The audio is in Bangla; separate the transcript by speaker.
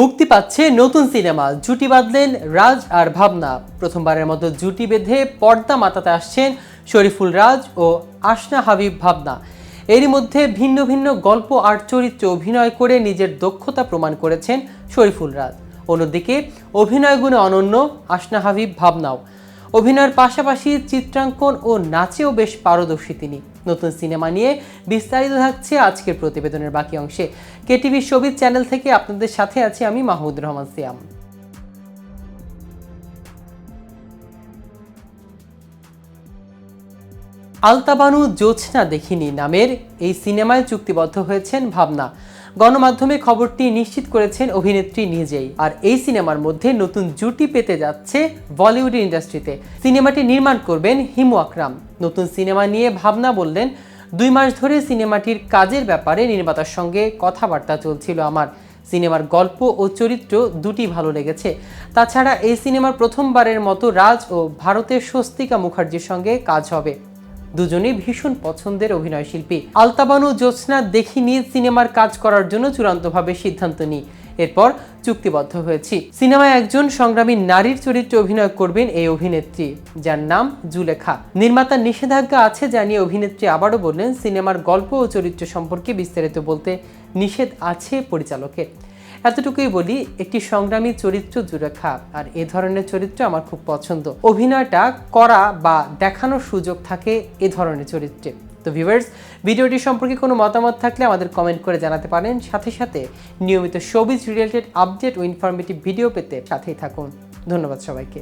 Speaker 1: মুক্তি পাচ্ছে নতুন সিনেমা। জুটি বাঁধলেন রাজ আর ভাবনা। প্রথমবারের মতো জুটি বেঁধে পর্দা মাতাতে আসছেন শরীফুল রাজ ও আশনা হাবিব ভাবনা। এরই মধ্যে ভিন্ন ভিন্ন গল্প আর চরিত্রে অভিনয় করে নিজের দক্ষতা প্রমাণ করেছেন শরীফুল রাজ। অন্যদিকে অভিনয় গুণে অনন্য আশনা হাবিব ভাবনাও। অভিনয়ের পাশাপাশি চিত্রাঙ্কন ও নাচেও বেশ পারদর্শী তিনি। নতুন সিনেমা নিয়ে বিস্তারিত থাকছে আজকের প্রতিবেদনের বাকি অংশে। কেটিভি সবিজ চ্যানেল থেকে আপনাদের সাথে আছি আমি মাহমুদ রহমান সিয়াম। আলতাবানু জোছনা দেখিনি নামের এই সিনেমায় চুক্তিবদ্ধ হয়েছেন ভাবনা। গণমাধ্যমে খবরটি নিশ্চিত করেছেন অভিনেত্রী নিজেই। আর এই সিনেমার মধ্যে নতুন জুটি পেতে যাচ্ছে বলিউড ইন্ডাস্ট্রিতে। সিনেমাটি নির্মাণ করবেন হিমু আকরাম। নতুন সিনেমা নিয়ে ভাবনা বললেন, দুই মাস ধরে সিনেমাটির কাজের ব্যাপারে নির্মাতার সঙ্গে কথাবার্তা চলছিল আমার। সিনেমার গল্প ও চরিত্র দুটি ভালো লেগেছে। তাছাড়া এই সিনেমার প্রথমবারের মতো রাজ ও ভারতের স্বস্তিকা মুখার্জির সঙ্গে কাজ হবে। দুজনেই ভীষণ পছন্দের অভিনয় শিল্পী। আলতাবানু জ্যোৎস্না দেখি নিয়ে সিনেমার কাজ করার জন্য চূড়ান্তভাবে সিদ্ধান্ত নিই এরপর চুক্তিবদ্ধ হয়েছি। সিনেমায় একজন সংগ্রামী নারীর চরিত্রে অভিনয় করবেন এই অভিনেত্রী, যার নাম জুলেখা। নির্মাতার নিষেধাজ্ঞা আছে জানিয়ে অভিনেত্রী আবারও বললেন, সিনেমার গল্প ও চরিত্র সম্পর্কে বিস্তারিত বলতে নিষেধ আছে পরিচালকের। এতটুকুই বলি, একটি সংগ্রামী চরিত্র জুরেখা আর এ ধরনের চরিত্র আমার খুব পছন্দ। অভিনয়টা করা বা দেখানোর সুযোগ থাকে এ ধরনের চরিত্রে। তো ভিউয়ার্স ভিডিওটি সম্পর্কে কোনো মতামত থাকলে আমাদের কমেন্ট করে জানাতে পারেন। সাথে সাথে নিয়মিত শোবিজ রিলেটেড আপডেট ও ইনফরমেটিভ ভিডিও পেতে সাথেই থাকুন। ধন্যবাদ সবাইকে।